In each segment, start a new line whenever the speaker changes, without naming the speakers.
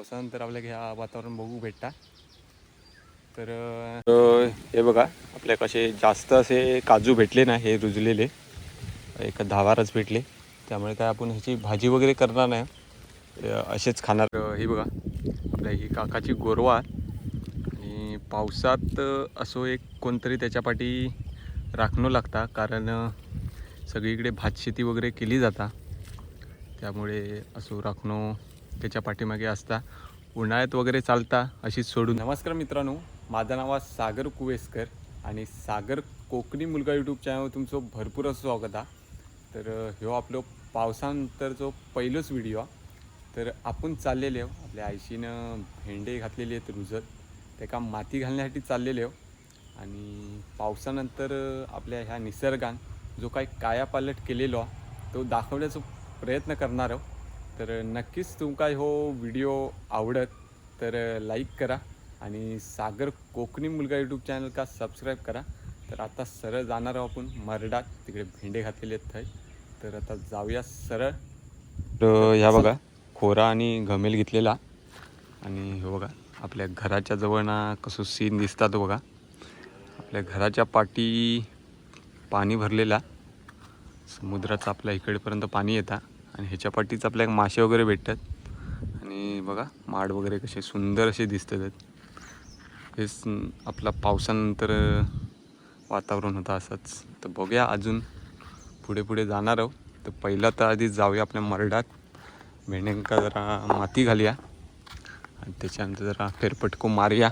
पावसानंतर आपल्याला ह्या वातावरण बघू भेटता. तर हे बघा आपल्या कसे जास्त असे काजू भेटले ना हे रुजलेले. एक दहावारच भेटले. त्यामुळे काय आपण ह्याची भाजी वगैरे करणार नाही. असेच खाणार. हे बघा आपल्या ही काकाची गोरवा. आणि पावसात असो एक कोणतरी त्याच्या पाठी राखणं लागता कारण सगळीकडे भातशेती वगैरे केली जाता. त्यामुळे असो राखणं त्याच्या पाठीमागे असता. उन्हाळ्यात वगैरे चालता अशीच सोडून. नमस्कार मित्रांनो माझं नाव आहे सागर कुवेसकर आणि सागर कोकणी मुलगा यूट्यूब चॅनल तुमचं भरपूर असं स्वागत आहे. तर ह्यो ह्यो आपलं पावसानंतरचो पहिलोच व्हिडिओ आहे. तर आपण चाललेले आहो. आपल्या आयशीनं भेंडे घातलेली आहेत रुजत. त्याका माती घालण्यासाठी चाललेले आहो. आणि पावसानंतर आपल्या ह्या निसर्गान जो काही कायापालट केलेलो तो दाखवण्याचा प्रयत्न करणार आहो. तर नक्कीच तुमका हो व्हिडिओ आवडत तर लाईक करा आणि सागर कोकणी मुलगा यूट्यूब चॅनल का सबस्क्राईब करा. तर आता सरळ जाणार आहोत आपण मरडात तिकडे भेंडे घातलेले आहेत थंय. तर आता जाऊया सरळ. तर ह्या बघा खोरा आणि घमेल घेतलेला. आणि हे बघा आपल्या घराच्या जवळ ना कसं सीन दिसतात बघा. आपल्या घराच्या पाठी पाणी भरलेला. समुद्राचं आपल्या इकडेपर्यंत पाणी येतं. आणि ह्याच्या पाठीच आपल्याला मासे वगैरे भेटतात. आणि बघा माड वगैरे कसे सुंदर असे दिसतात. हेच आपला पावसानंतर वातावरण होतं असंच. तर बघूया अजून पुढे पुढे जाणार आहोत. तर पहिला तर आधी जाऊया आपल्या मरडात. मेंढ्यांका जरा माती घालूया. आणि त्याच्यानंतर जरा फेरपटको मारूया.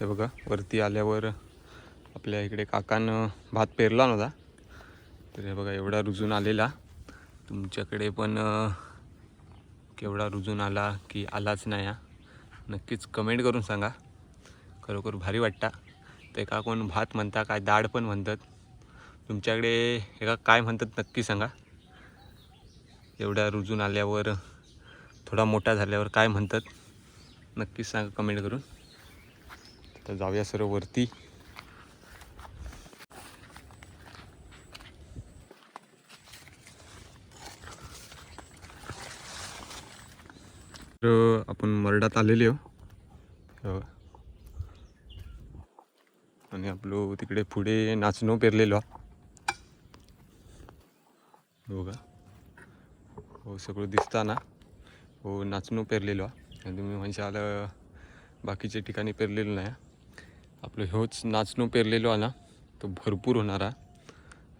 हे बघा वरती आल्यावर आपल्या इकडे काकानं भात पेरला नव्हता. तर हे बघा एवढा रुजून आलेला. तुमच्याकडे पण केवढा रुजून आला की आलाच नाही हा. नक्कीच कमेंट करून सांगा. खरोखर भारी वाटता. ते का कोण भात म्हणता काय दाढ पण म्हणतात. तुमच्याकडे हे का काय म्हणतात नक्की सांगा. एवढ्या रुजून आल्यावर थोडा मोठा झाल्यावर काय म्हणतात नक्कीच सांगा कमेंट करून. तर जाऊया सर्व वरती. तर आपण मरडात आलेले हो हो. आणि आपलं तिकडे पुढे नाचणं पेरलेलो हा. हो का हो सगळं दिसता ना? हो नाचणं पेरलेलो आणि तुम्ही म्हणशाल बाकीच्या ठिकाणी पेरलेलं नाही आपलं ह्योच नाचणं पेरलेलो आहे ना तो भरपूर होणारा.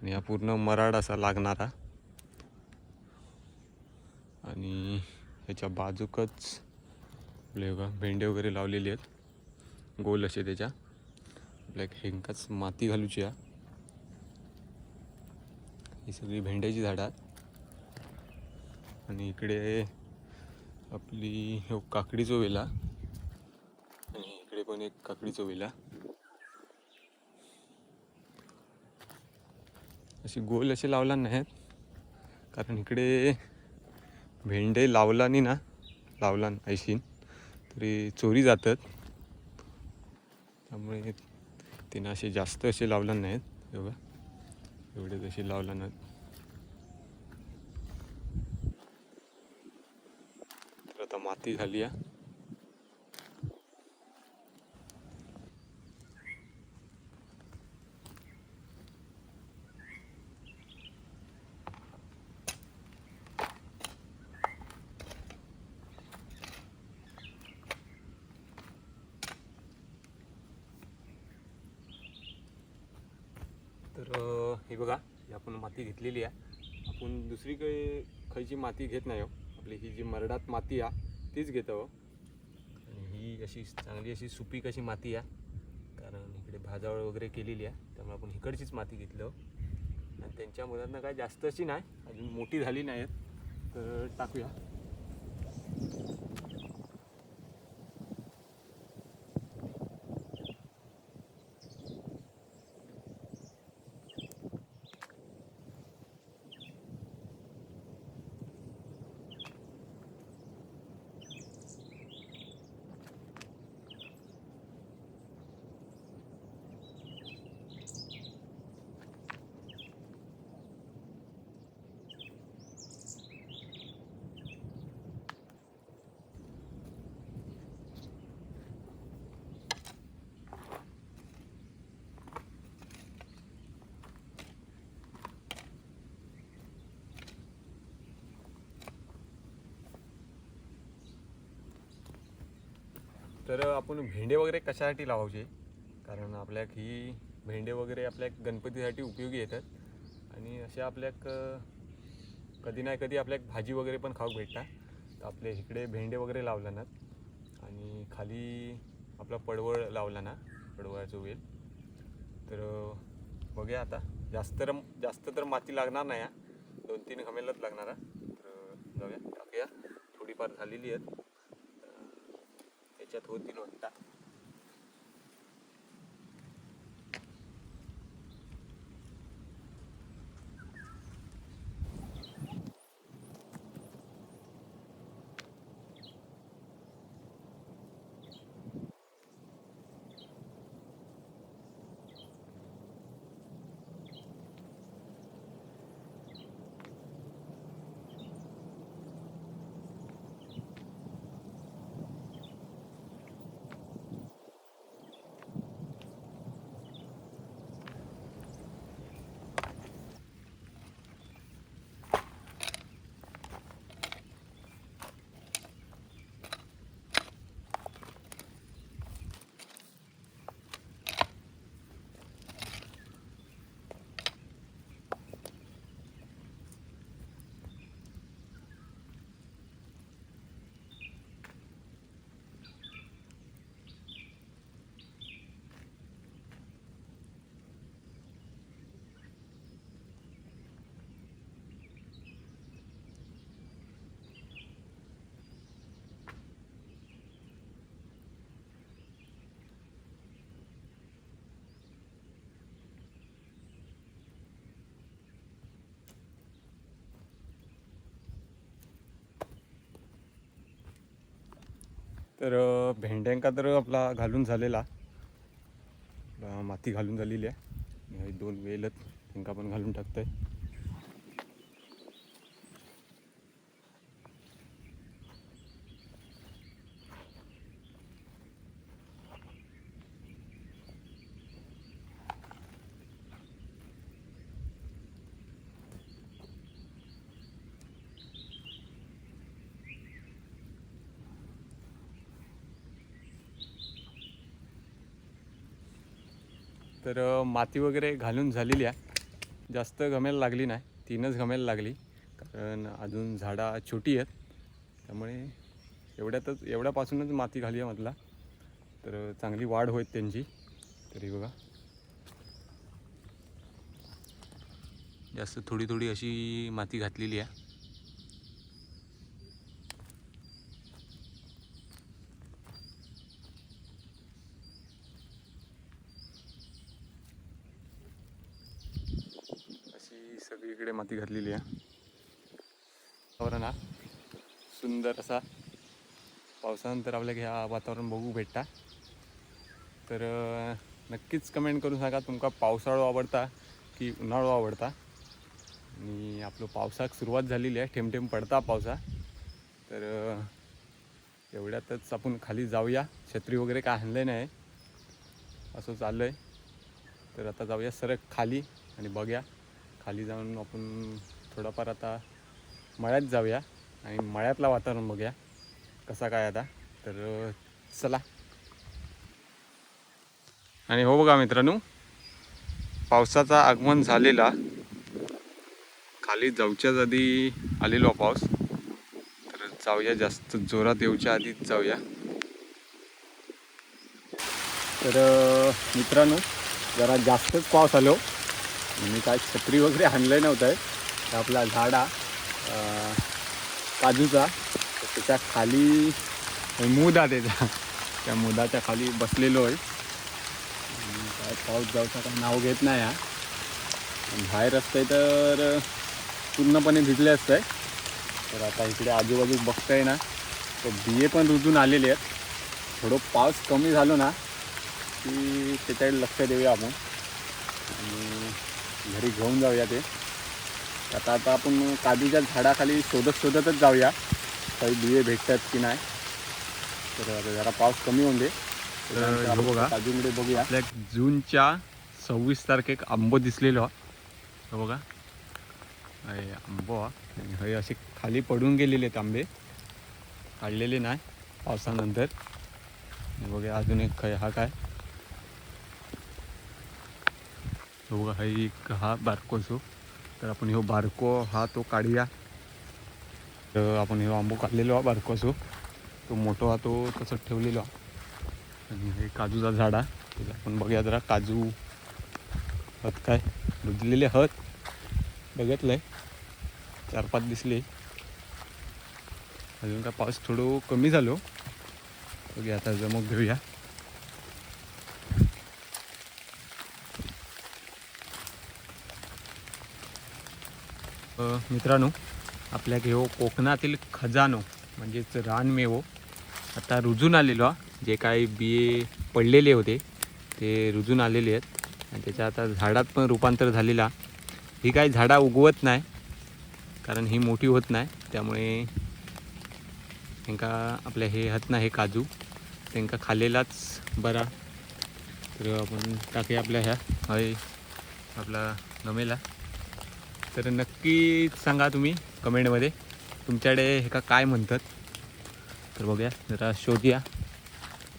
आणि हा पूर्ण मराड असा लागणारा. आणि ह्याच्या बाजूकच आपले बघा भेंडे वगैरे लावलेली आहेत. गोल असे त्याच्या. आपल्या एक हेंकाच माती घालूची हा ही सगळी भेंड्याची झाडं आहेत. आणि इकडे आपली हो काकडीचो वेला आणि इकडे पण एक काकडीचो वेला अशी गोल असे लावला नाहीत कारण इकडे भेंडे लावला नाही ना. लावला ऐशीन तरी चोरी जातात. त्यामुळे तिनं असे जास्त असे लावला नाहीत. एवढं एवढे तसे लावला नाहीत. तर आता माती झाली आहे. तर हे बघा ही आपण माती घेतलेली आहे. आपण दुसरी काही खयची माती घेत नाही हो. आपली ही जी मरडात माती आहे तीच घेतो आणि ही अशी चांगली अशी सुपीक अशी माती आहे. कारण इकडे भाजावळ वगैरे केलेली आहे. त्यामुळे आपण इकडचीच माती घेतलं आणि त्यांच्या मुलांना काय जास्त अशी नाही अजून मोठी झाली नाहीत. तर टाकूया. तर आपण भेंडे वगैरे कशासाठी लावायचे? कारण आपल्याक ही भेंडे वगैरे आपल्या गणपतीसाठी उपयोगी येतात. आणि असे आपल्याक कधी नाही कधी आपल्याक भाजी वगैरे पण खाऊ भेटतात. तर आपले इकडे भेंडे वगैरे लावला ना आणि खाली आपला पडवळ लावला ना पडवळाचं वेल. तर बघूया आता. जास्त तर जास्त तर माती लागणार नाही दोन तीन घमेलच लागणार तर जाऊया टाकूया. थोडीफार झालेली आहेत. त्याच्यात होतील वाटता तर भेंड्यांका तर आपला घालून झालेला. माती घालून झालेली आहे. दोन वेलच त्यांका पण घालून टाकतंय. तर माती वगैरे घालून झालेली आहे. जास्त घमेल लागली नाही. तीनच घमेल लागली. कारण अजून झाडा छोटी आहेत. त्यामुळे एवढ्यातच एवढ्यापासूनच माती घाली आहे म्हटला तर चांगली वाढ होईल त्यांची. तरी बघा. जास्त थोडी थोडी अशी माती घातलेली आहे अशी सगळीकडे माती घातलेली आहे. वातावरण हा सुंदर असा. पावसानंतर आपल्याला ह्या वातावरण बघू भेटता. तर नक्कीच कमेंट करून सांगा तुमका पावसाळो आवडता की उन्हाळो आवडता? आणि आपलं पावसाक सुरुवात झालेली आहे. ठेमठेम पडता पावसा. तर एवढ्यातच आपण खाली जाऊया. छत्री वगैरे काय आणलं नाही. असं चाललं आहे तर आता जाऊया सरक खाली आणि बघूया. खाली जाऊन आपण थोडाफार आता मळ्यात जाऊया आणि मळ्यातला वातावरण बघूया. कसा काय आता? तर चला. आणि हो बघा मित्रांनो पावसाचा आगमन झालेला. खाली जाऊच्याच आधी आलेलो पाऊस. तर जाऊया जास्त जोरात येऊच्या आधीच जाऊया. तर मित्रांनो जरा जास्तच पाऊस आलो. मी काय छत्री वगैरे आणलं नव्हतं. आहे तर आपला झाडा काजूचा. त्याच्याखाली मुदा त्याचा. त्या मुदाच्या खाली बसलेलो आहे. काय पाऊस जाऊचा काय नाव घेत नाही हा. बाहेर बाहेर असतंय तर पूर्णपणे भिजले असतंय. तर आता इकडे आजूबाजू बघताय ना तर बिये पण रुजून आलेले आहेत. थोडं पाऊस कमी झालो ना की त्याच्याकडे लक्ष देऊया आपण. आणि घरी घेऊन जाऊया ते. आता आता आपण काजूच्या झाडाखाली शोधत शोधतच जाऊया काही बिये भेटतात की नाही. तर आता जरा पाऊस कमी होऊन दे. आपण
बघा.
काजूमध्ये बघूया.
आपल्या जूनच्या सव्वीस तारखेक आंबो दिसलेलो हा. बघा.
आहे आंबो हा. आणि हे असे खाली पडून गेलेले आहेत आंबे. काढलेले नाही पावसानंतर. हे बघा अजून एक हा काय? हे बघा हा एक हा बारको असो तर आपण ह्यो बारको हा तो काढूया. तर आपण ह्यो आंबो काढलेलो हा बारको असो तो मोठो हा तो तसंच ठेवलेलो हा. आणि हे काजूचा झाड आहे आपण बघूया जरा काजू हत काय? रुजलेले हत. बघितलंय. चार पाच दिसले. अजून काय पाऊस थोडं कमी झालो. बघूया आता जमक घेऊया. मित्रांनो आपल्या घेऊ हो, कोकणातील खजानो म्हणजेच रानमेवो आता रुजून आलेलो हा. जे काही बिये पडलेले होते ते रुजून आलेले आहेत. आणि त्याच्या आता झाडात पण रूपांतर झालेला ही. काही झाडा उगवत नाही कारण ही मोठी होत नाही. त्यामुळे त्यांका आपल्या हे हत ना हे काजू. त्यांका खाल्लेलाच बरा. तर आपण टाकूया आपल्या ह्या. हय आपला गमेला तर नक्की सांगा तुम्ही कमेंटमध्ये तुमच्याकडे हे का काय म्हणतात. तर बघूया जरा शोधूया.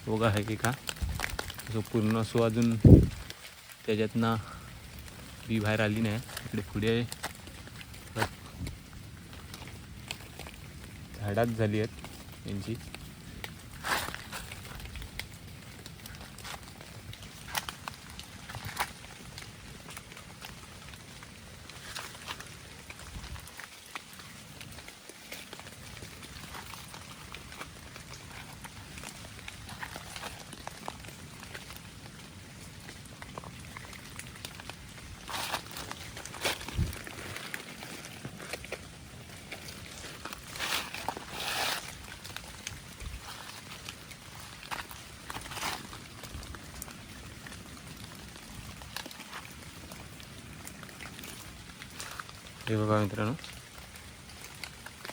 बघा हे की का जो पूर्ण असो अजून त्याच्यातनं बी बाहेर आली नाही. इकडे पुढे झाडात झाली आहेत यांची. हे बघा मित्रांनो.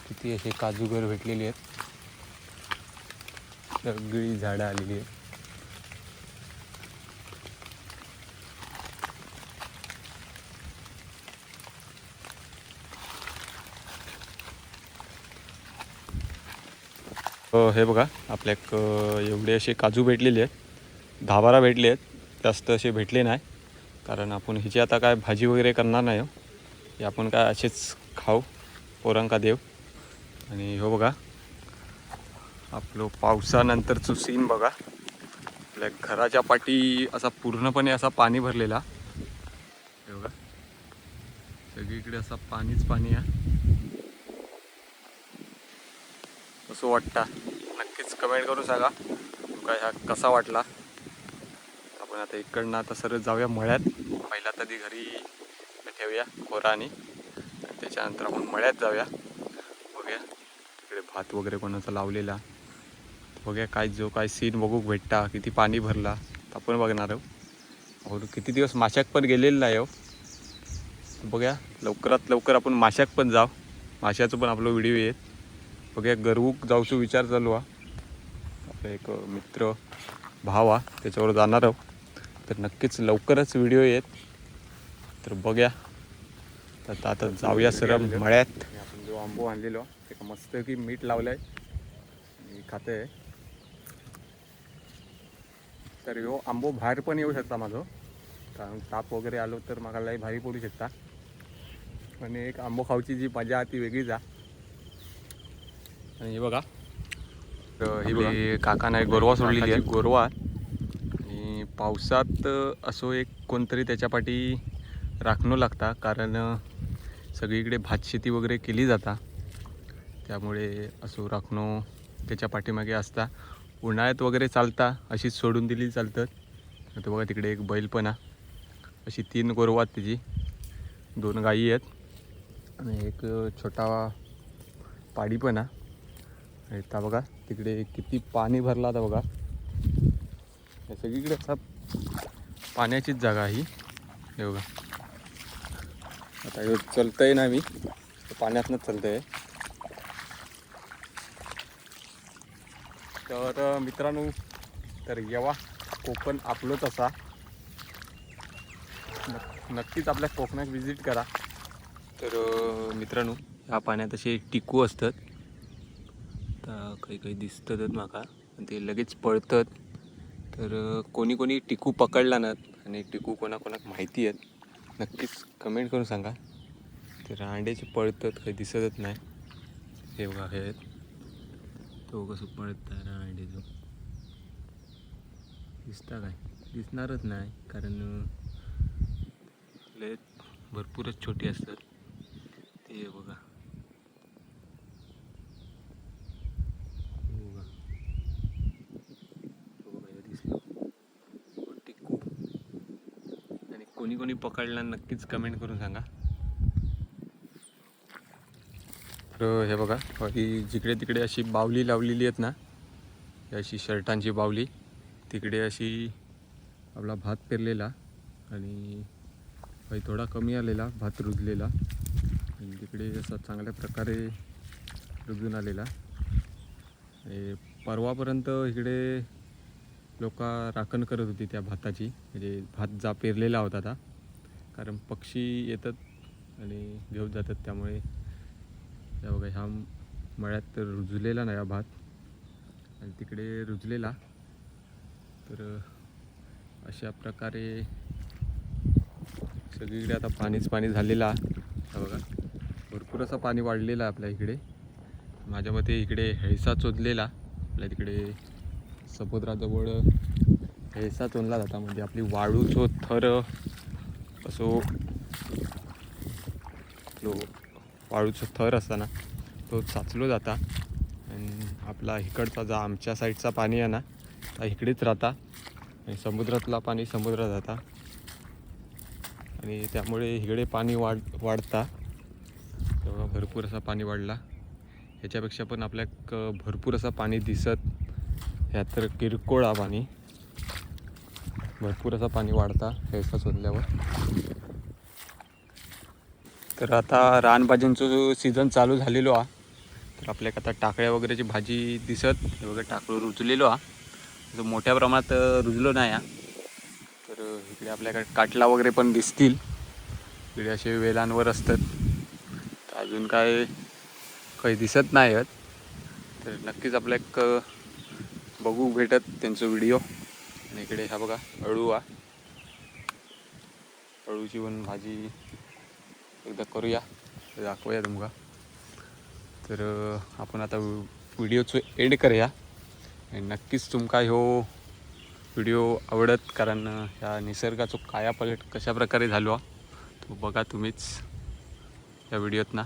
किती असे काजूगर भेटलेली आहेत. सगळी झाडं आलेली आहेत. हे बघा आपल्याक एवढे असे काजू भेटलेले आहेत. दहा बारा भेटले आहेत. जास्त असे भेटले नाही. कारण आपण ह्याची आता काय भाजी वगैरे करणार नाही हो. की आपण काय असेच खाऊ पोरांका देव? आणि हो बघा आपलं पावसानंतरचं सीन बघा आपल्या घराच्या पाठी असा पूर्णपणे असा पाणी भरलेला. हे बघा सगळीकडे असा पाणीच पाणी आहे. कसं वाटता? नक्कीच कमेंट करून सांगा. तुमका ह्या कसा वाटला? आपण आता इकडनं आता सरळ जाऊया मळ्यात. पहिला तरी घरी ठेवूया कोरानी. त्याच्यानंतर आपण मळ्यात जाऊया. बघूया. तिकडे भात वगैरे कोणाचा लावलेला. बघूया काय जो काय सीन बघूक भेटता. किती पाणी भरला. तर आपण बघणार आहोत. अहो किती दिवस माशाक पण गेलेलं नाही हो. बघूया. लवकरात लवकर आपण माशाक पण जाऊ. माशाचं पण आपलं व्हिडिओ येत बघूया गरवूक जाऊचो विचार चालू हा. आपला एक मित्र भाव हा त्याच्यावर जाणार आहो तर नक्कीच लवकरच व्हिडिओ येत तर बघ्या. तर आता जाऊया सरळ मळ्यात. आपण जो आंबो आणलेलो त्याला मस्त की मीठ लावलंय. आणि खाते. तर ह्यो आंबो बाहेर पण येऊ शकता माझं. कारण ताप वगैरे आलो तर मला लई भारी पडू शकता. आणि एक आंबो खाऊची जी मजा आहे ती वेगळीच आहे. आणि हे बघा. तर ही बघा. काकानं एक गोरवा सोडलेली आहे. गोरवा. आणि पावसात असो एक कोणतरी त्याच्या पाठी राखणं लागता कारण सगळीकडे भातशेती वगैरे केली जाता. त्यामुळे असो राखणं त्याच्या पाठीमागे असता. उन्हाळ्यात वगैरे चालता अशीच सोडून दिली चालतात. आता बघा तिकडे एक बैलपणा अशी तीन गोरवात त्याची दोन गायी आहेत. आणि एक छोटा पाडी पण आहे. आणि आता बघा तिकडे किती पाणी भरला आता बघा. सगळीकडे असा पाण्याचीच जागा ही. हे बघा. आता ह्यो चलतंय ना मी. पाण्यातनंच चलतंय. तर मित्रांनो तर येवा. कोकण आपलंच असा. नक्कीच आपल्या कोकणात विजिट करा. तर मित्रांनो ह्या पाण्यात असे टिकू असतात. तर काही काही दिसतातच माका. ते लगेच पळतात. तर कोणी कोणी टिकू पकडला ना आणि टिकू कोणाकोणाक माहिती आहेत. नक्कीच कमेंट करून सांगा. ते अंड्याचे पळतात काही दिसतच नाही. हे बघा हे तो कसं पळत अंड्याचं दिसता काय? दिसणारच नाही कारण लय भरपूरच छोटी असतात. ते बघा हे बघा हे बघा, हे दिसलं हो, टिक्कू आणि कोणी कोणी पकडला नक्कीच कमेंट करून सांगा. तर हे बघा ही जिकडे तिकडे अशी बावली लावलेली आहेत ना अशी शर्टांची बावली तिकडे अशी आपला भात पेरलेला आणि थोडा कमी आलेला भात रुजलेला. आणि तिकडे असा चांगल्या प्रकारे रुजून आलेला. आणि परवापर्यंत इकडे लोक राखण करत होती त्या भाताची म्हणजे भात जा पेरलेला होता आता. कारण पक्षी येतात आणि घेऊन जातात त्यामुळे. या बघा ह्या मळ्यात तर रुजलेला नाही हा भात. आणि तिकडे रुजलेला. तर अशा प्रकारे सगळीकडे आता पाणीच पाणी झालेला. हा बघा भरपूर असं पाणी वाढलेलं आहे आपल्या इकडे. माझ्या मते इकडे हैसा चोदलेला. आपल्या तिकडे समुद्राजवळ हैसा चोनला जाता म्हणजे आपली वाळूचो थर असो. आपलो वाळूचा थर असता ना तो चाचलो जाता. आणि आपला इकडचा जा आमच्या साईडचा पाणी आहे ना तर इकडेच राहता. आणि समुद्रातला पाणी समुद्रात जाता. आणि त्यामुळे इकडे पाणी वाढ वाढता. तेव्हा भरपूर असा पाणी वाढला. ह्याच्यापेक्षा पण आपल्या भरपूर असं पाणी दिसत. ह्या तर किरकोळ पाणी भरपूर असा पाणी वाढता ह्याचा सोडल्यावर. तर आता रानभाज्यांचं जो सीझन चालू झालेलो हा तर आपल्याक आता टाकळ्या वगैरेची भाजी दिसत हे वगैरे टाकळं रुजलेलो हा जो मोठ्या प्रमाणात रुजलो नाही हा तर इकडे आपल्याकडे काटला वगैरे पण दिसतील. इकडे असे वेलांवर असतात. तर अजून काय काही दिसत नाही आहेत. तर नक्कीच आपल्या एक बघू भेटत त्यांचं व्हिडिओ. आणि इकडे हा बघा अळू आ अळूची पण भाजी एकदा करूया. दाखवूया तुमका तर आपण आता व्हिडिओचं एंड करूया. आणि नक्कीच तुमका ह्यो व्हिडिओ आवडत कारण ह्या निसर्गाचो कायापलट कशा प्रकारे झालो तो बघा तुम्हीच या व्हिडिओत ना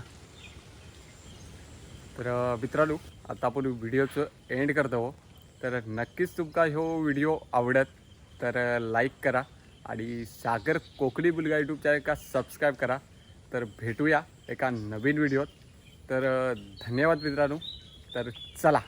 तर मित्रांनो आता आपण व्हिडिओचं एंड करतो तर नक्कीच तुमका ह्यो व्हिडिओ आवडत तर लाईक करा आणि सागर कोकणी मुलगा यूट्यूब चॅनल का सबस्क्राईब करा. तर भेटूया एका नवीन व्हिडिओत. तर धन्यवाद मित्रांनो. तर चला.